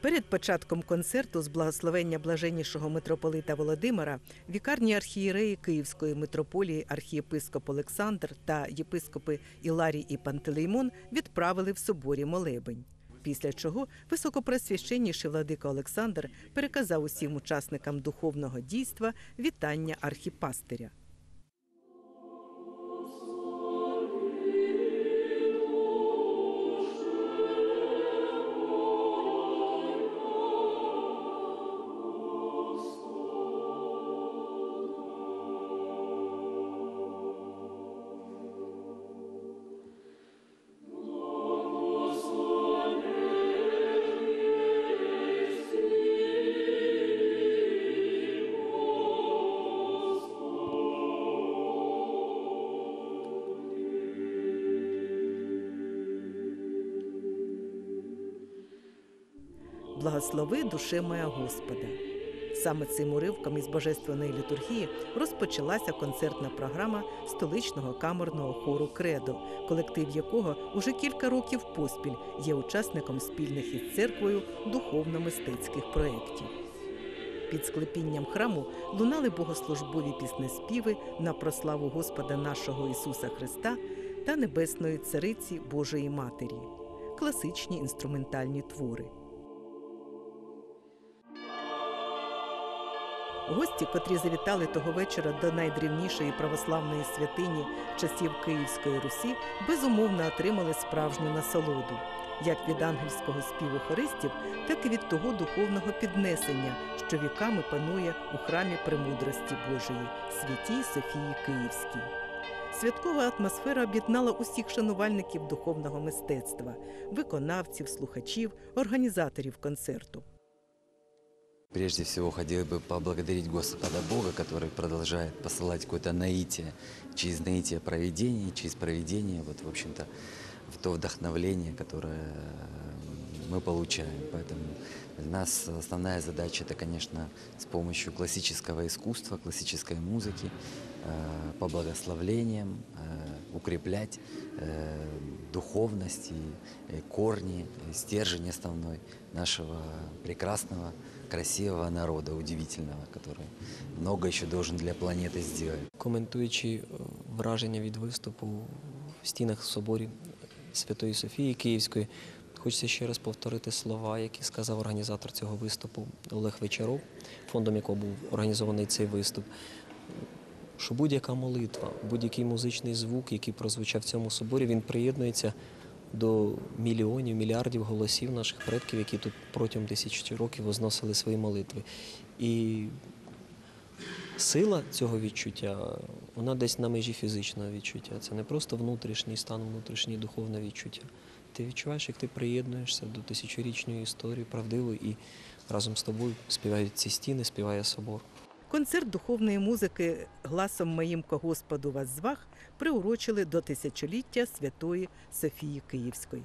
Перед початком концерту з благословення блаженнішого митрополита Володимира вікарні архієреї Київської митрополії архієпископ Олександр та єпископи Іларій і Пантелеймон відправили в соборі молебень. Після чого високопресвященніший владика Олександр переказав усім учасникам духовного дійства вітання архіпастиря. Благослови душе моя Господа. Саме цим уривком із божественної літургії розпочалася концертна програма столичного камерного хору Кредо, колектив якого уже кілька років поспіль є учасником спільних із церквою духовно-мистецьких проєктів. Під склепінням храму лунали богослужбові піснеспіви на прославу Господа нашого Ісуса Христа та Небесної Цариці Божої Матері, класичні інструментальні твори. Гості, котрі завітали того вечора до найдрівнішої православної святині часів Київської Русі, безумовно отримали справжню насолоду як від ангельського співу хористів, так і від того духовного піднесення, що віками панує у храмі премудрості Божої, святій Софії Київській. Святкова атмосфера об'єднала усіх шанувальників духовного мистецтва, виконавців, слухачів, організаторів концерту. Прежде всего, хотел бы поблагодарить Господа Бога, который продолжает посылать какое-то наитие, через наитие проведения, через проведение, вот, в общем-то, в то вдохновление, которое мы получаем. Поэтому для нас основная задача, это, конечно, с помощью классического искусства, классической музыки, э, по благословлениям э, укреплять э, духовность и э, корни, и стержень основной нашего прекрасного, красивого народа, удивительного, который много еще должен для планеты сделать. Коментуючи е, враження від виступу в стінах соборі Святої Софії Київської, хочеться ще раз повторити слова, які сказав організатор цього виступу Олег Вечеров, фондом якого був організований цей виступ. Що будь-яка молитва, будь-який музичний звук, який прозвучав в цьому соборі, він приєднується до мільйонів, мільярдів голосів наших предків, які тут протягом тисяч років возносили свої молитви. І сила цього відчуття, вона десь на межі фізичного відчуття. Це не просто внутрішній стан, внутрішнє духовне відчуття. Ти відчуваєш, як ти приєднуєшся до тисячорічної історії, правдивої, і разом з тобою співають ці стіни, співає собор. Концерт духовної музики Гласом моїм ко Господу вас звах приурочили до тисячоліття святої Софії Київської.